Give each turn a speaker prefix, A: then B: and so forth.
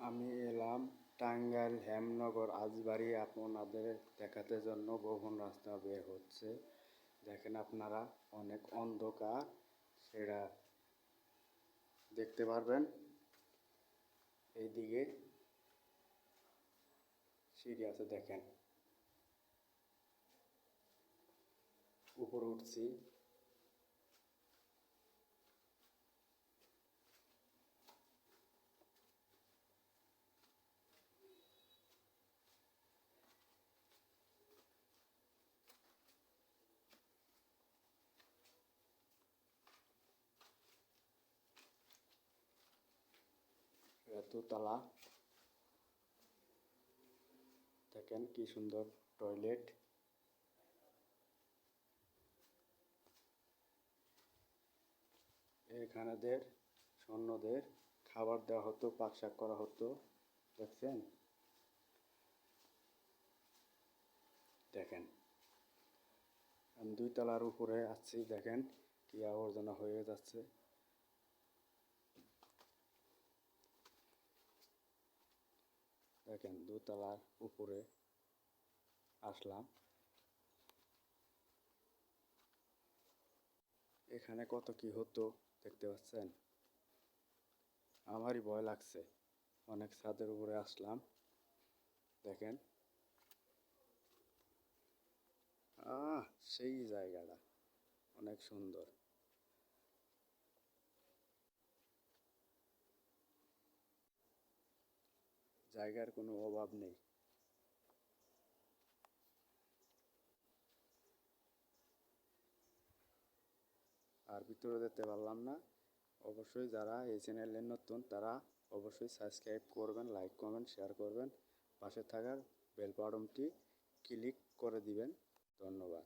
A: আমি এলাম টাঙ্গাইল হেমনগর। আজবাড়ি আপনাদের দেখাতে জন্য ভবন রাস্তা বের হচ্ছে। দেখেন আপনারা, অনেক অন্ধকার। সেটা দেখতে পারবেন। এইদিকে সিঁড়ি আছে, দেখেন। উপরে উঠছি। দোতলা দেখেন কি সুন্দর টয়লেট এখানেদের, সৈন্যদের খাবার দেওয়া হতো, পাক শাক করা হতো, দেখছেন? দেখেন। আমি দুই তলার উপরে আছি, দেখেন কি আবর্জনা হয়ে যাচ্ছে। দেখেন দোতলার উপরে আসলাম। এখানে কত কি হতো দেখতে পাচ্ছেন? আমারই ভয় লাগছে। অনেক ছাদের উপরে আসলাম। দেখেন। আহ, সেই জায়গাটা। অনেক সুন্দর। জায়গার কোনো অভাব নেই। আর ভিতরে যেতে পারলাম না। অবশ্যই যারা এই চ্যানেলের নতুন, তারা অবশ্যই সাবস্ক্রাইব করবেন, লাইক, কমেন্ট, শেয়ার করবেন। পাশে থাকার বেল বাটনটি ক্লিক করে দিবেন। ধন্যবাদ।